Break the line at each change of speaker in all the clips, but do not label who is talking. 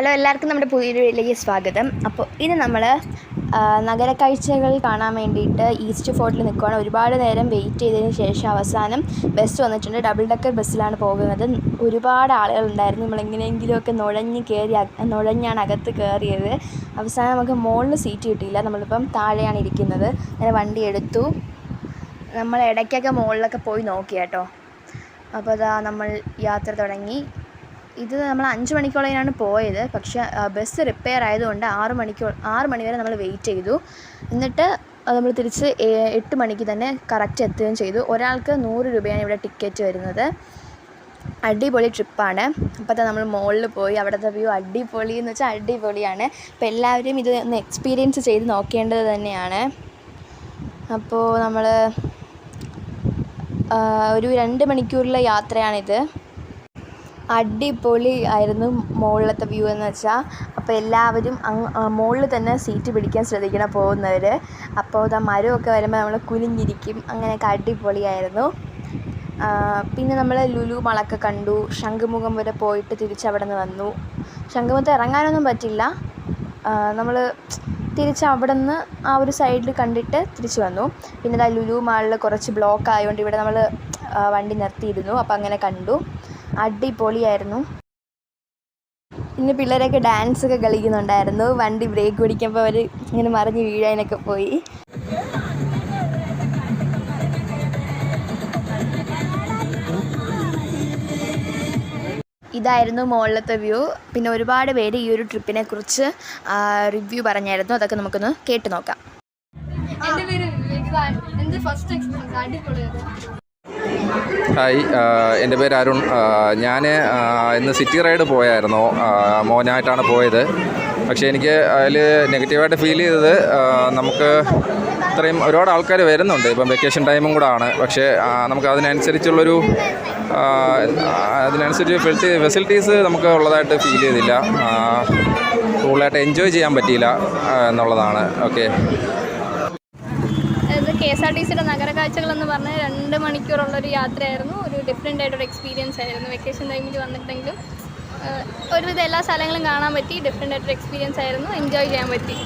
Hello എല്ലാവർക്കും നമ്മുടെ പുതിയൊരു വീട്ടിലേക്ക് സ്വാഗതം. അപ്പോൾ ഇത് നമ്മൾ നഗരക്കാഴ്ചകൾ കാണാൻ വേണ്ടിയിട്ട് ഈസ്റ്റ് ഫോർട്ടിൽ നിൽക്കുകയാണ് ഒരുപാട് നേരം വെയിറ്റ് ചെയ്തതിന് ശേഷം അവസാനം ബസ് വന്നിട്ടുണ്ട്. ഡബിൾ ഡക്കർ ബസ്സിലാണ് പോകുന്നത്. ഒരുപാട് ആളുകളുണ്ടായിരുന്നു നമ്മളെങ്ങനെയെങ്കിലുമൊക്കെ നുഴഞ്ഞ് കയറി നുഴഞ്ഞാണ് അകത്ത് കയറിയത് അവസാനം നമുക്ക് മുകളിൽ സീറ്റ് കിട്ടിയില്ല. നമ്മളിപ്പം താഴെയാണ് ഇരിക്കുന്നത്. അങ്ങനെ വണ്ടി എടുത്തു. നമ്മൾ ഇടയ്ക്കൊക്കെ മുകളിലൊക്കെ പോയി നോക്കി കേട്ടോ. അപ്പോൾ അതാ നമ്മൾ യാത്ര തുടങ്ങി. ഇത് നമ്മൾ അഞ്ച് മണിക്കുള്ളതിനാണ് പോയത്. പക്ഷേ ബസ് റിപ്പയർ ആയതുകൊണ്ട് ആറ് മണിക്കോ ആറ് മണി വരെ നമ്മൾ വെയിറ്റ് ചെയ്തു. എന്നിട്ട് നമ്മൾ തിരിച്ച് എട്ട് മണിക്ക് തന്നെ കറക്റ്റ് എത്തുകയും ചെയ്തു. ഒരാൾക്ക് നൂറ് രൂപയാണ് ഇവിടെ ടിക്കറ്റ് വരുന്നത്. അടിപൊളി ട്രിപ്പാണ്. അപ്പോൾ അത് നമ്മൾ മുകളിൽ പോയി അവിടുത്തെ വ്യൂ അടിപൊളി എന്ന് വെച്ചാൽ അടിപൊളിയാണ്. അപ്പോൾ എല്ലാവരും ഇത് ഒന്ന് എക്സ്പീരിയൻസ് ചെയ്ത് നോക്കേണ്ടത് തന്നെയാണ്. അപ്പോൾ നമ്മൾ ഒരു രണ്ട് മണിക്കൂറിലെ യാത്രയാണിത്. അടിപൊളി ആയിരുന്നു മുകളിലത്തെ വ്യൂ എന്ന് വെച്ചാൽ അപ്പോൾ എല്ലാവരും മുകളിൽ തന്നെ സീറ്റ് പിടിക്കാൻ ശ്രദ്ധിക്കണം പോകുന്നവർ അപ്പോൾ ഇതാ മരമൊക്കെ വരുമ്പോൾ നമ്മൾ കുനിഞ്ഞിരിക്കും. അങ്ങനെയൊക്കെ അടിപൊളിയായിരുന്നു. പിന്നെ നമ്മൾ ലുലു മളൊക്കെ കണ്ടു. ശംഖുമുഖം വരെ പോയിട്ട് തിരിച്ചവിടെ നിന്ന് വന്നു. ശംഖുമുഖത്ത് ഇറങ്ങാനൊന്നും പറ്റില്ല. നമ്മൾ തിരിച്ച് അവിടെ നിന്ന് ആ ഒരു സൈഡിൽ കണ്ടിട്ട് തിരിച്ചു വന്നു. പിന്നെ ലുലു മാളിൽ കുറച്ച് ബ്ലോക്ക് ആയതുകൊണ്ട് ഇവിടെ നമ്മൾ വണ്ടി നിർത്തിയിരുന്നു. അപ്പോൾ അങ്ങനെ കണ്ടു. അടിപൊളിയായിരുന്നു. പിന്നെ പിള്ളേരൊക്കെ ഡാൻസ് ഒക്കെ കളിക്കുന്നുണ്ടായിരുന്നു. വണ്ടി ബ്രേക്ക് പിടിക്കുമ്പോൾ അവർ ഇങ്ങനെ മറിഞ്ഞ് വീഴാനൊക്കെ പോയി. ഇതായിരുന്നു മുകളിലത്തെ വ്യൂ പിന്നെ ഒരുപാട് പേര് ഈ ഒരു ട്രിപ്പിനെ കുറിച്ച് റിവ്യൂ പറഞ്ഞായിരുന്നു. അതൊക്കെ നമുക്കൊന്ന് കേട്ട് നോക്കാം.
എന്റെ പേര് ഫസ്റ്റ് എക്സ്പീരിയൻസ് അടിപൊളിയായിരുന്നു.
ഹായ് എന്റെ പേര് അരുൺ. ഞാൻ ഇന്ന് സിറ്റി റൈഡ് പോയായിരുന്നു. മോനായിട്ടാണ് പോയത്. പക്ഷേ എനിക്ക് അതിൽ നെഗറ്റീവായിട്ട് ഫീൽ ചെയ്തത് നമുക്ക് ഇത്രയും ഒരുപാട് ആൾക്കാർ വരുന്നുണ്ട്. ഇപ്പം വെക്കേഷൻ ടൈമും കൂടെ ആണ് പക്ഷേ നമുക്ക് അതിനനുസരിച്ചുള്ളൊരു അതിനനുസരിച്ച് ഫെസിലിറ്റി ഫെസിലിറ്റീസ് നമുക്ക് ഉള്ളതായിട്ട് ഫീൽ ചെയ്തില്ല. കൂടുതലായിട്ട് എൻജോയ് ചെയ്യാൻ പറ്റിയില്ല എന്നുള്ളതാണ്. Okay
K S R T സിയുടെ നഗര കാഴ്ചകൾ എന്ന് പറഞ്ഞാൽ രണ്ട് മണിക്കൂറുള്ളൊരു യാത്രയായിരുന്നു. ഒരു ഡിഫറെന്റ് ആയിട്ടൊരു എക്സ്പീരിയൻസ് ആയിരുന്നു. വെക്കേഷൻ ടൈമിൽ വന്നിട്ടെങ്കിലും ഒരുവിധം എല്ലാ സ്ഥലങ്ങളും കാണാൻ പറ്റി ഡിഫറെന്റ് ആയിട്ടൊരു എക്സ്പീരിയൻസ് ആയിരുന്നു. എൻജോയ് ചെയ്യാൻ പറ്റി.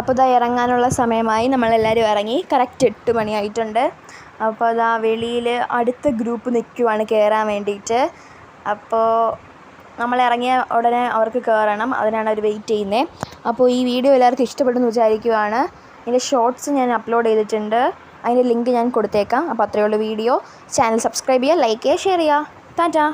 അപ്പോൾ ഇതാ ഇറങ്ങാനുള്ള സമയമായി. നമ്മളെല്ലാവരും ഇറങ്ങി. കറക്റ്റ് എട്ട് മണിയായിട്ടുണ്ട്. അപ്പോൾ അതാ വെളിയിൽ അടുത്ത ഗ്രൂപ്പ് നിൽക്കുവാണ് കയറാൻ വേണ്ടിയിട്ട്. അപ്പോൾ നമ്മൾ ഇറങ്ങിയ ഉടനെ അവർക്ക് കയറണം. അതിനാണ് അവർ വെയിറ്റ് ചെയ്യുന്നത് അപ്പോൾ ഈ വീഡിയോ എല്ലാവർക്കും ഇഷ്ടപ്പെടുന്നു വിചാരിക്കുവാണ്. ഇതിന്റെ ഷോർട്സ് ഞാൻ അപ്ലോഡ് ചെയ്തിട്ടുണ്ട്. അതിന്റെ ലിങ്ക് ഞാൻ കൊടുത്തേക്കാം. അപ്പോൾ അത്രയുള്ള വീഡിയോ. ചാനൽ സബ്സ്ക്രൈബ് ചെയ്യുക ലൈക്ക് ചെയ്യുക ഷെയർ ചെയ്യുക. ടാറ്റാ.